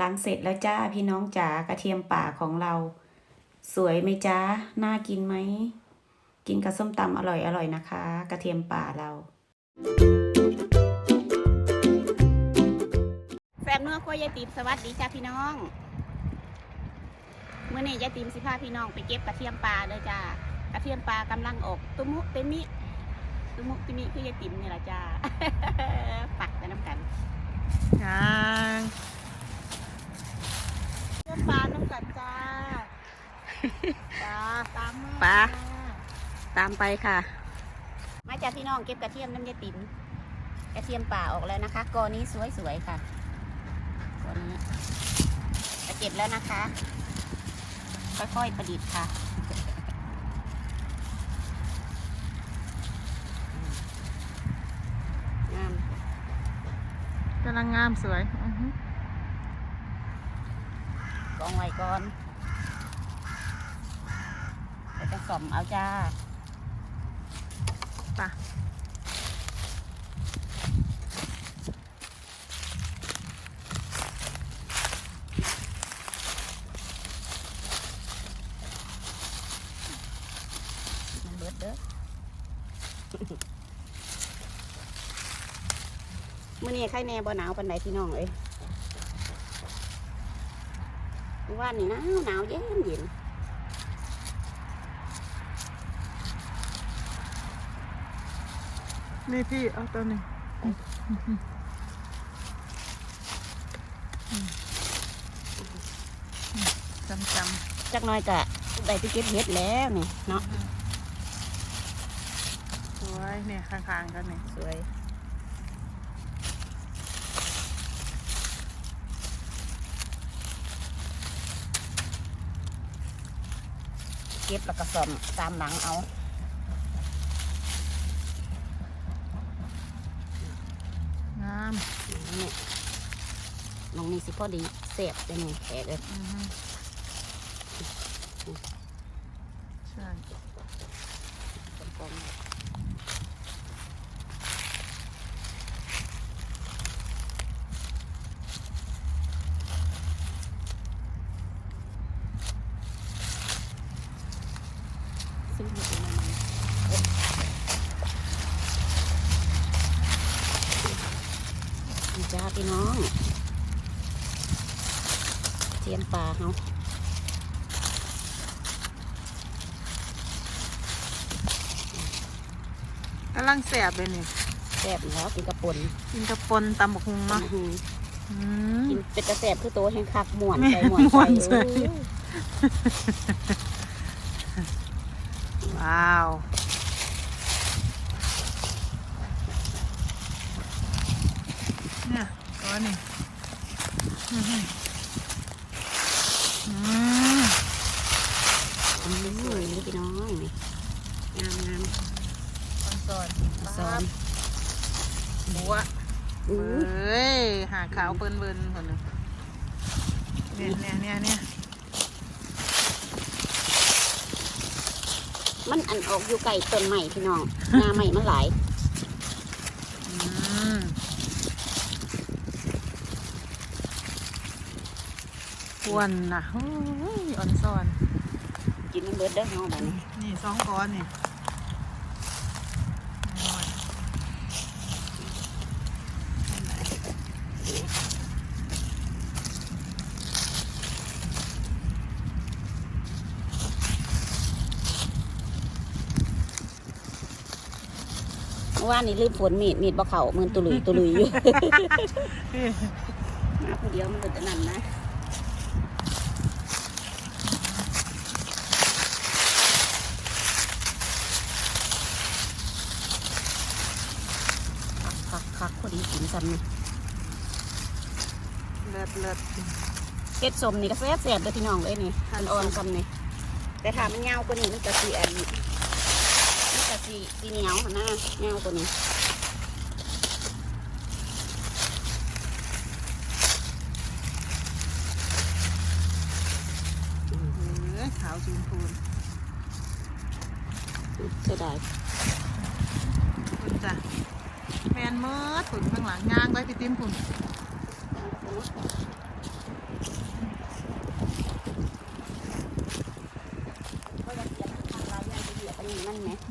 ล้างเสร็จแล้วจ้าพี่น้องจ๋ากระเทียมป่าของเรา สวยไหมจ้าน่ากินไหม กินกับส้มตำอร่อยอร่อยนะคะ กระเทียมป่าเรา แฟมเนื้อขั้วยายติมสวัสดีจ้าพี่น้องเมื่อนี้ยายติมสิพาพี่น้องไปเก็บกระเทียมปลาเลยจ้ากระเทียมปลากำลังออกตุ้มุเตมิตุ้มุเตมิคือยายติมนี่แหละจ้าปักไปน้ำกัน ยัง เทียมปลาน้ำกันจ้า ปลา ตามมาปลาตามไปค่ะ มาจ้าพี่น้องเก็บกระเทียมน้ำยายติมกระเทียมป่าออกแล้วนะคะกอนี้สวยๆค่ะกอนี้จะเก็บแล้วนะคะ ค่อยๆประดิษฐ์ค่ะงามกำลังงามสวยอือฮึกองไว้ก่อนเดี๋ยวจะ ส่อมเอาจ้าปลามันเบิดเด้อมื่อนี้ใครแน่บ่หนาวปันใดพี่น้องเอ้ยเมื่อว่านนี่หนาวหนาวเย็นเย็น นี่พี่เอาตัวหนึ่งจำจจักหน้อยกะได้ไปเก็บเห็ดแล้วนี่เนาะำสวยเนี่ยข้างๆกันเนี่ยสวยเก็บแล้วก็ส่อมตามหลังเอา งาม นี่ มองนี่สิพอดีเสียบจะนี่แขกเลยอือฮึใช่กลมๆซื้อมาเป็นอะไรนี่จ้าพี่น้องเทียม ปลาเขากำลังแสบเลยนี่แซ่บแล้วกินกระปุนกินกระปนตำบักฮุงเนาะอื้อหืออืมกินเป็นกระแสบคือโตแห่งคักม่วนแม่ใจม่วนม่วนใจใจเอ้ยว้าวเนี่ยตัวนี้อือฮึอืม อืมนี่พี่น้องนี่งามงาม สอน สอน บัว อู้ เอ้ย หา ขาวเปิ้นเบิ้นคนหนึงเนี่ยเนี่ยเนี่ยเนี่ยมันอันออกอยู่ไก่ต้นใหม่พี่น้องงาใหม่มันหลายอืมอ้วนนะโอ้ยอ่อนซ่อน กินมันเบิดเด้อเฮาบัดนี้นี่สองก้อนนี่น้ มื่อวานนี่ลืมฝนมีดมีดบ่เข้ามือตุลุยตุลุยอยู่นี่มาผู้เดียวมันก็จะนั่นนะคักคักคักพอดีกินซ้ำนี่เลิศเลิศเก็ดสมนี่ก็แซ่บแซ่บเลยพี่น้องเลยนี่หั่มันนอ่อนส้มซ้ำนี่แต่ถ้ามันเงาวกว่านี้มันจะสีอัน มันจะสีสีเหนียวหั่นนะเงาวกว่านี้เอ้ยขาวจีนพูนเสียดายคุณจ้ะแมนเมิดผุนข้างหลังย่างไว้พี่ติ้มผุน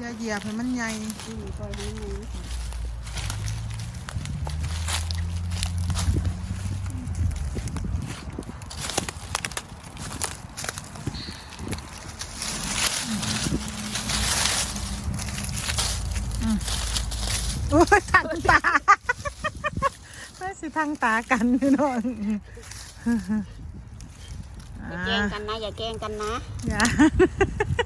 อย่าเหยียบให้มันใหญ่อืมปล่อยให้มันอยู่นะคะโอ้ยทางตาไม่สิทางตากันพี่น้องอย่าแกล้งกันนะ อย่าแกล้งกันนะ อย่าง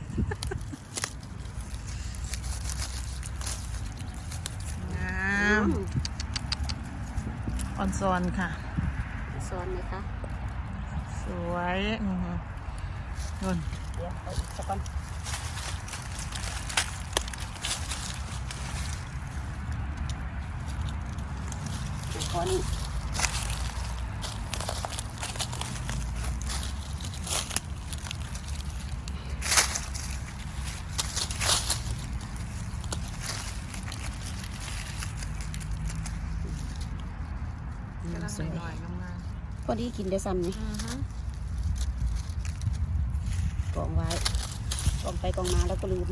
าม ออนซอนค่ะสอนเลยค่ะสวยอือหือนุ่นเดี๋ยวเอาอีกสักก่อนขอนี่ สวยหน่อยๆงามพอดีกินได้ซ้ำนี่ๆอือหือกองไว้กองไปกองมาแล้วก็ลืม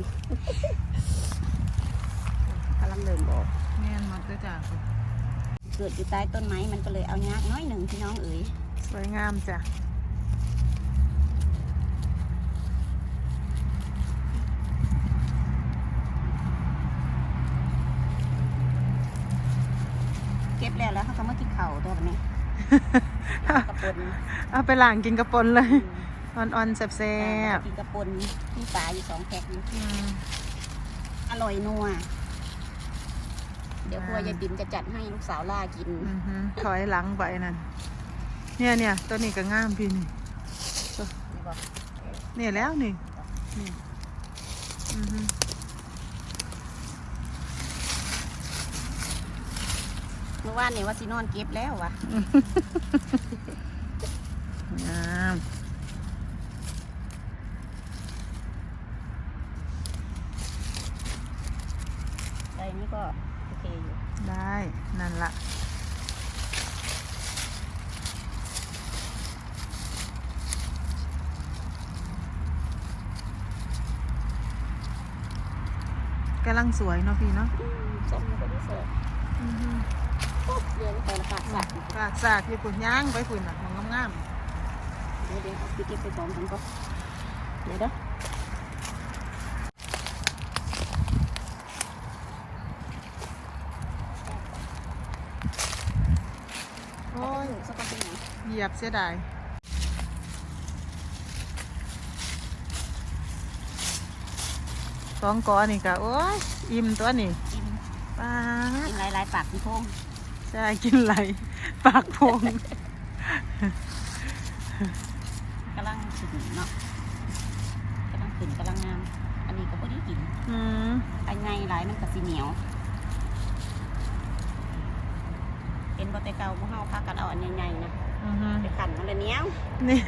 กำลังเริ่มบอกแม่นหมดด้วยจ้ะเกิดอยู่ใต้ต้นไม้มันก็เลยเอายากน้อยหนึ่งพี่น้องเอ๋ยสวยงามจ้ะ เก็บแล้วแล้วเขาก็มากินเข่าว ตัวนี้กระปนเอาไปล้างกินกระปนเลยอ่อนๆแซ่บกินกระปนมีปลาอยู่สองแพ็คนี่ๆอร่อยนัว เดี๋ยวอ่าครัวยายติ๋มจะจัดให้ลูกสาวล่ากิน อือหือถอยหลังไปนั่นเนี่ยเนี่ยตัวนี้ก็งามพี่นี่นี่บอกเนี่ยแล้วนี่นี่อือหือ มื่อวานเนี่ยว่าสินอนเก็บแล้ววะงามใบนี้ก็โอเคอยู่ ได้นั่นละกำลังสวยเนาะพี่เนาะอืมส้มมันก็ดีเสิร์ฟอือหือ ปุ๊บเรียนไปละค่ะสัตว์ปากสากญี่ปุ่นย่างไปฝุ่นอะของงามเดี๋ยวเดี๋ยวเอาไปเก็บไปพร้อมกันก็เดี๋ยวเด้อๆโอ้ยสักคนเป็นไหนเหยียบเสียดายสองกอนี่กะโอ้ยอิ่มตัวนี่กินป้าดกินหลายๆปากพี่พง ใช่กินไหลปากพงกำลังขึ้นเนาะกำลังขึ้นกำลังงาม อันนี้ก็พอดีกินอืมอันไงหลายมันก็สีเหนียว เป็นบอเตเกาพวกเฮาพากันเอาอันใหญ่ๆนะอือหือไปขันมันเลยเหนียวเนี่ย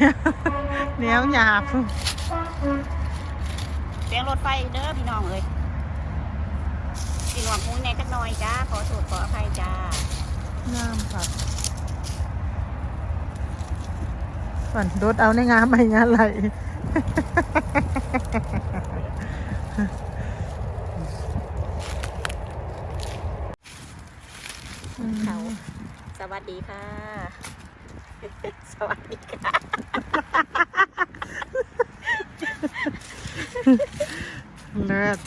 เหนียวหยาบเสียงรถไฟเด้อพี่น้องเอ้ยกินหวานพุ้งในจักหน่อยจ้าขอโทษขออภัยจ้า งามค่ะก่อนรถเอาในงามไปงานไหลเขาสวัสดีค่ะ สวัสดีค่ะ เลิศ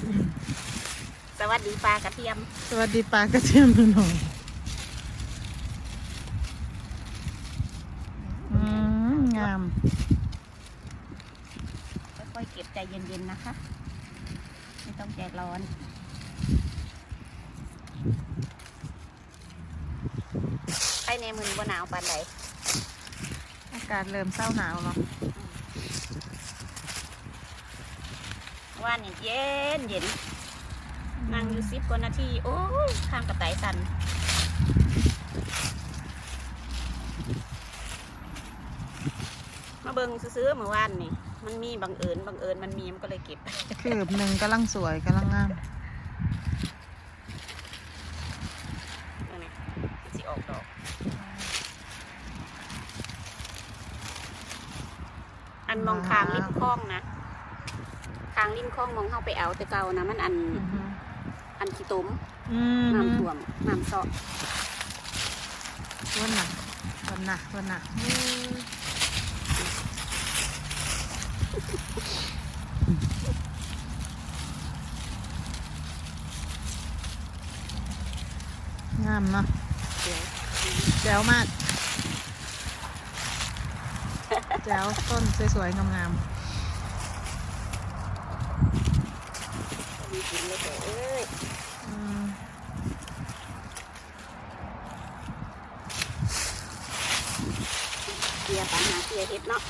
สวัสดีปลากระเทียม สวัสดีปลากระเทียมหน่อยอืมงาม ค่อยๆเก็บใจเย็นๆนะคะ ไม่ต้องใจร้อน ไอในมือบ่หนาวปานใดอากาศเริ่มเศร้าหนาวแล้วว่านี่เย็นเย็นนั่งอยู่สิบกว่านาที โอ้ยข้างกระต่ายสันมาเบิงซื้อๆเมื่อวานนี่ มันมีบังเอิญบังเอิญมันมีมันก็เลยเก็บ คืบหนึ่งกำลังสวยกำลังงาม นั่นไงมันสิออกดอก อัน มองคางริบคล้องนะทางริมคลองมองเข้าไปเอาแต่เก่านะมันอันอือฮึอันขี้ต้มอืมน้ำท่วมน้ำเซาะวันน่ะวันน่ะวันน่ะงามเนาะเดี๋ยวแจ๋วมาก แจ๋วต้นสวยๆงามมีกินเลยเถอะเอ้ยๆอืมเกียร์ปัญหาเกียร์เฮ็ดเนาะ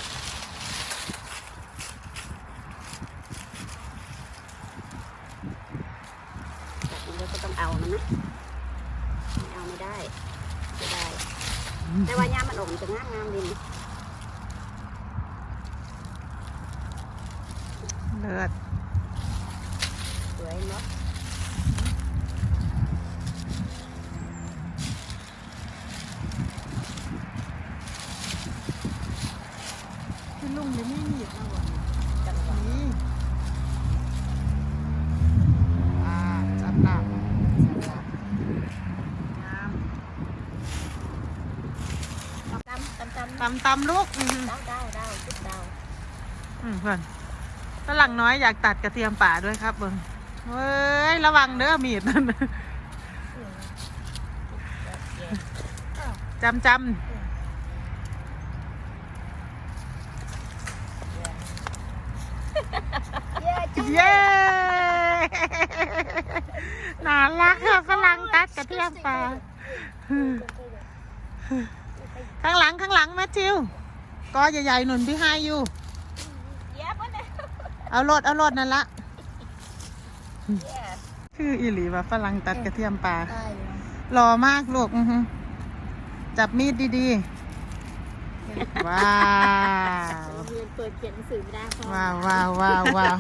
แบบนี้เราก็ต้องเอามันนะไม่เอาไม่ได้ไม่ได้ แต่ว่ายามมันออกมันจะงามงามๆดีนะ เลิศ สวยเนาะ พี่ลุงเดี๋ยวนี้มีดมาบ่จังหวะนี่อ่าจับหนักงามตำตำตำตำตำลูกอืมดาวดาวดาวจุดดาวอืมเพื่อนฝรั่งน้อยอยากตัดกระเทียมป่าด้วยครับเบิ้งเฮ้ยระวังเด้อมีดนั่นจำจำ เย้น่ารักค่ะฝรั่งตัดกระเทียมป่าข้างหลังข้างหลังแมทธิวก็ใหญ่ๆหนุนพี่ไฮอยู่เย้ปะเนี่ยเอารถเอารถนั่นละเย้คืออีหลีว่าฝรั่งตัดกระเทียมป่าได้เลยหล่อมากลูกอือฮึจับมีดดีๆ ว้าวเรียนเปิดเขียนหนังสือไม่ได้เพราะว้าวว้าวว้าว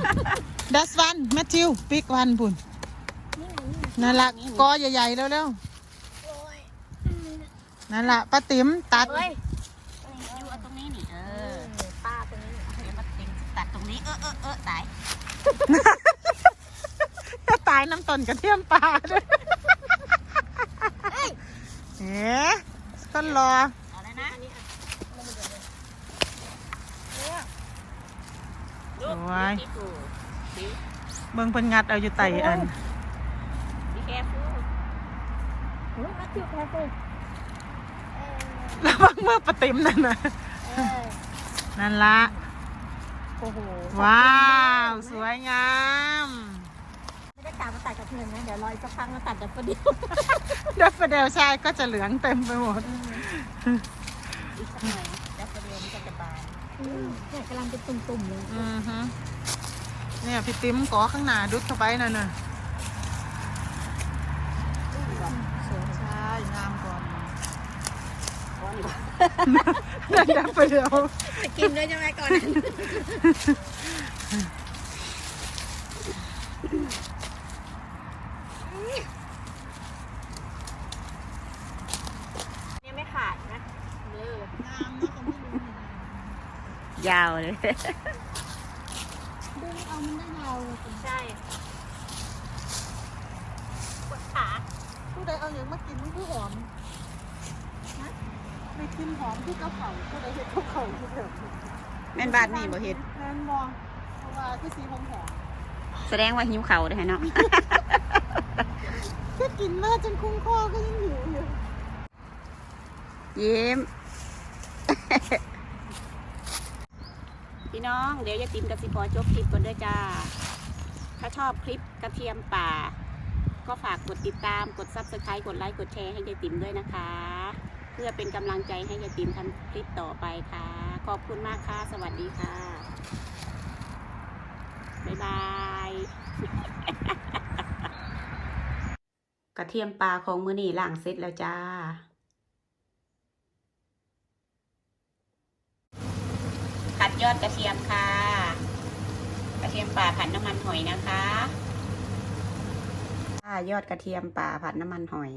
ว้าว That's one Matthew pick one ปุ่นนี่ไงนี่ไงนั่นละกอใหญ่ๆเร็วโอ้ยๆนั่นละป้าติ๋มตัดเฮ้ยอยู่เอาตรงนี้นี่เออป้าตรงนี้เดี๋ยวมาติงตัดตรงนี้เออเออเออตายจะตายน้ำต้นกระเทียมป่าด้วยเอ๊ะต้นรอเอาเลย เบิ่งเพิ่นงัดเอาอยู่ไตอันดีแค่ฟูโอ้ยมาจิ้วแค่ฟูระวังมือป้าติ๋มนั่นนะเออนั่นละ โอ้โหว้าว สวยงาม ไม่ได้กามาตัดกับเพื่อนนะ เดี๋ยวรออีกสักพักมาตัดกับประเดี๋ยวดัฟเฟเดลใช่ก็จะเหลืองเต็มไปหมด อีกสักหน่อยแล้วประเดี๋ยวมันก็จะบานเนี่ยกำลังเป็นตุ่มๆเลยอือฮึ เนี่ยพี่ติ๋มกอข้างหน้าดุดเข้าไปนั่นน่ะสวยใช่งามกว่าก้อนก่อนนั่นดัฟเฟเดลจะกินด้วยใช่ไหมก่อนเนี่ยไม่ขาดนะเลิกงามนะแต่ไม่รู้ยาวเลย ดูเอามันได้ยาวเลย ใช่ปวดขา ผู้ใดเอาอย่างมากินมันคือหอมนะไม่กินหอมที่กระเผาผู้ใดเห็ดกระเผาที่แบบ แม่น บ้านนี่บ่เฮ็ดแม่นบองเพราะว่าคือสีหอมหอมแสดงว่าหิวเข่าเลยเนาะแค่กินมาจนคุ้งคอก็ยังหิวอยู่ยิ้ม พี่น้องเดี๋ยวยายติมกับสิพอจบคลิปก่อนด้วยจ้า ถ้าชอบคลิปกระเทียมป่า ก็ฝากกดติดตามกด subscribe กดไลค์กดแชร์ให้ยายติมด้วยนะคะ เพื่อเป็นกำลังใจให้ยายติมทำคลิปต่อไปค่ะ ขอบคุณมากค่ะ สวัสดีค่ะ บ๊ายบาย กระเทียมปลาของมือนี่ล่างเสร็จแล้วจ้าผัดยอดกระเทียมค่ะ กระเทียมป่าผัดน้ำมันหอยนะคะยอดกระเทียมป่าผัดน้ำมันหอย